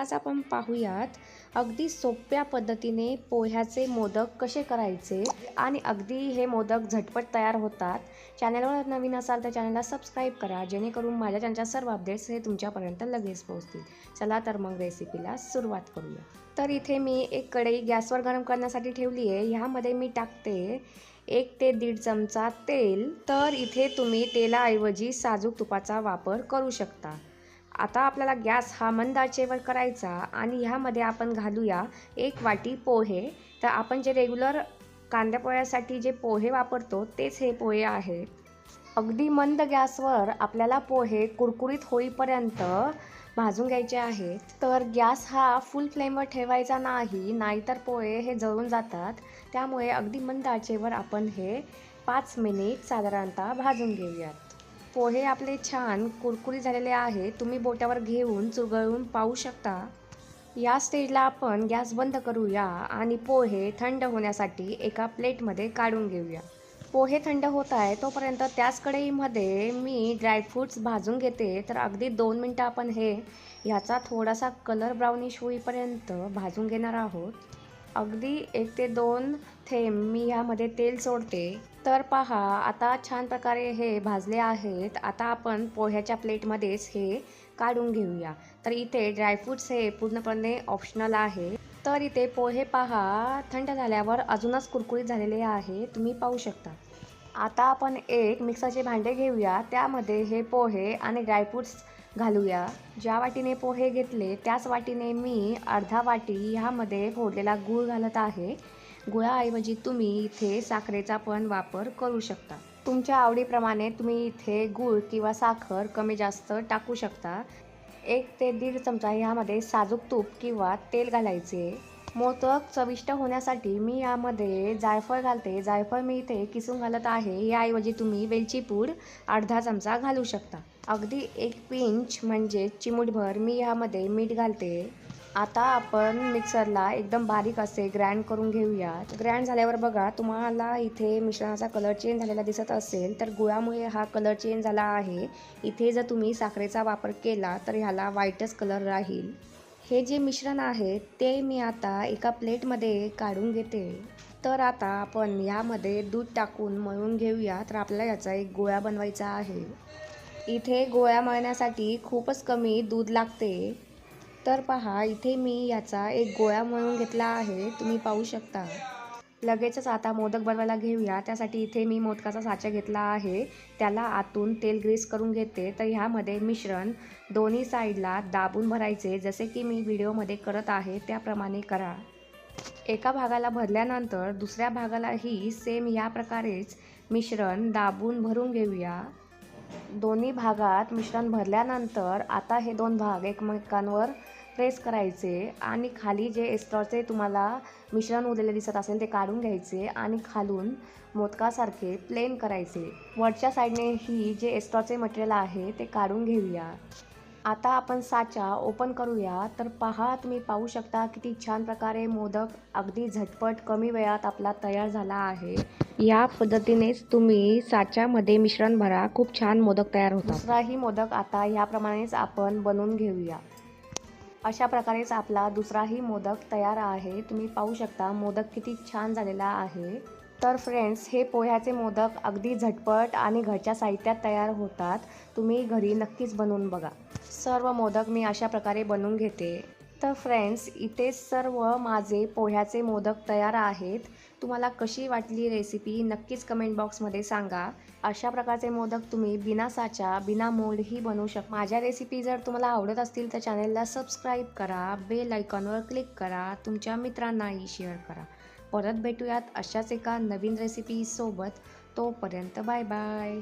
आज आपण पाहूयात अगदी सोप्या पद्धतीने पोह्याचे मोदक कसे करायचे आणि अगदी हे मोदक झटपट तयार होतात. चॅनलवर नवीन असाल तर चॅनलला सबस्क्राईब करा जेणेकरून माझ्या त्यांच्या सर्व अपडेट्स हे तुमच्यापर्यंत लगेच पोहोचतील. चला तर मग रेसिपीला सुरुवात करूया. तर इथे मी एक कढई गॅसवर गरम करण्यासाठी ठेवली आहे. ह्यामध्ये मी टाकते एक ते दीड चमचा तेल. तर इथे तुम्ही तेलाऐवजी साजूक तुपाचा वापर करू शकता. आता आपल्याला गॅस हा मंद आचेवर करायचा आणि ह्यामध्ये आपण घालूया एक वाटी पोहे. तर आपण जे रेग्युलर कांद्या पोह्यासाठी जे पोहे वापरतो तेच हे पोहे आहे. अगदी मंद गॅसवर आपल्याला पोहे कुरकुरीत होईपर्यंत भाजून घ्यायचे आहे. तर गॅस हा फुल फ्लेमवर ठेवायचा नाही नाहीतर पोहे हे जळून जातात. त्यामुळे अगदी मंद आचेवर आपण हे पाच मिनिट साधारणतः भाजून घेऊयात. पोहे आपले छान कुरकुरी झालेले आहे तुम्ही बोटावर घेऊन चुरगळून पाहू शकता. या स्टेजला आपण गॅस बंद करूया आणि पोहे थंड होण्यासाठी एका प्लेटमध्ये काढून घेऊया. पोहे थंड होत आहे तोपर्यंत त्याच कढईमध्ये मी ड्रायफ्रूट्स भाजून घेते. तर अगदी दोन मिनटं आपण हे ह्याचा थोडासा कलर ब्राउनिश होईपर्यंत भाजून घेणार आहोत. अगदी एक ते दोन थेंब मी ह्यामध्ये तेल सोडते. तर पहा आता छान प्रकारे हे भाजले आहेत. आता आपण पोह्याच्या प्लेटमध्येच हे काढून घेऊया. तर इथे ड्रायफ्रूट्स हे पूर्णपणे ऑप्शनल आहे. तर इथे पोहे पहा थंड झाल्यावर अजूनच कुरकुरीत झालेले आहे. तुम्ही पाहू शकता. आता आपण एक मिक्सरचे भांडे घेऊया. त्यामध्ये हे पोहे आणि ड्रायफ्रूट्स घालूया. ज्या वाटीने पोहे घेतले त्याच वाटीने मी अर्धा वाटी ह्यामध्ये फोडलेला गूळ घालत आहे. गुळाऐवजी तुम्ही इथे साखरेचा पण वापर करू शकता. तुमच्या आवडीप्रमाणे तुम्ही इथे गूळ किंवा साखर कमी जास्त टाकू शकता. एक ते दीड चमचा ह्यामध्ये साजूक तूप किंवा तेल घालायचे. मोदक चविष्ट होण्यासाठी मी यामध्ये जायफळ घालते. जायफळ मी इथे किसून घालत आहे. याऐवजी तुम्ही वेलची पूड अर्धा चमचा घालू शकता. अगदी एक पिंच म्हणजे चिमूटभर मी यामध्ये मीठ घालते. आता आपण मिक्सरला एकदम बारीक असे ग्रँड करून घेऊयात ग्रँड झाल्यावर बघा तुम्हाला इथे मिश्रणाचा कलर चेंज झालेला दिसत असेल तर गुळामुळे हा कलर चेंज झाला आहे. इथे जर तुम्ही साखरेचा वापर केला तर ह्याला व्हाईटच कलर राहील. हे जे मिश्रण आहे ते मी आता एका प्लेटमध्ये काढून घेते. तर आता आपण यामध्ये दूध टाकून मळून घेऊया तर आपल्याला याचा एक गोळा बनवायचा आहे. इथे गोळ्या मळण्यासाठी खूपच कमी दूध लागते. तर पहा इथे मी याचा एक गोळा म्हणून घेतला आहे. तुम्ही पाहू शकता. लगेचच आता मोदक बनवायला घेऊया. त्यासाठी इथे मी मोदकाचा साचा घेतला आहे. त्याला आतून तेल ग्रीस करून घेते. तर ह्यामध्ये मिश्रण दोन्ही साईडला दाबून भरायचे. जसे की मी व्हिडिओमध्ये करत आहे त्याप्रमाणे करा. एका भागाला भरल्यानंतर दुसऱ्या भागालाही सेम या प्रकारेच मिश्रण दाबून भरून घेऊया. दोन्ही भागात मिश्रण भरल्यानंतर आता हे दोन भाग एकमेकांवर प्रेस करायचे आणि खाली जे एस्ट्रॉचे तुम्हाला मिश्रण उरलेले दिसत असेल ते काढून घ्यायचे आणि खालून मोदकासारखे प्लेन करायचे. वरच्या साईडने ही जे एस्ट्रॉचे मटेरियल आहे ते काढून घेऊया. आता आपण साचा ओपन करूया. तर पहा तुम्ही पाहू शकता किती छान प्रकारे मोदक अगदी झटपट कमी वेळात आपला तयार झाला आहे. या पद्धतीनेच तुम्ही साच्यामध्ये मिश्रण भरा. खूप छान मोदक तयार होतात. दुसराही मोदक आता याप्रमाणेच आपण बनवून घेऊया. अशा प्रकारेच आपला दुसराही मोदक तयार आहे. तुम्ही पाहू शकता मोदक किती छान झालेला आहे. तर फ्रेंड्स हे पोह्याचे मोदक अगदी झटपट आणि घरच्या साहित्यात तयार होतात. तुम्ही घरी नक्कीच बनवून बघा. सर्व मोदक मी अशा प्रकारे बनवून घेते. तर फ्रेंड्स इथे सर्व माझे पोह्याचे मोदक तयार आहेत. तुम्हाला कशी वाटली रेसिपी नक्कीच कमेंट बॉक्समध्ये सांगा. अशा प्रकारचे मोदक तुम्ही बिना साचा बिना मोल्डही बनवू शकता माझ्या रेसिपी जर तुम्हाला आवडत असतील तर चॅनेलला सबस्क्राईब करा बेल आयकॉनवर क्लिक करा तुमच्या मित्रांनाही शेअर करा. परत भेटूयात अशाच एका नवीन रेसिपीसोबत तोपर्यंत बाय बाय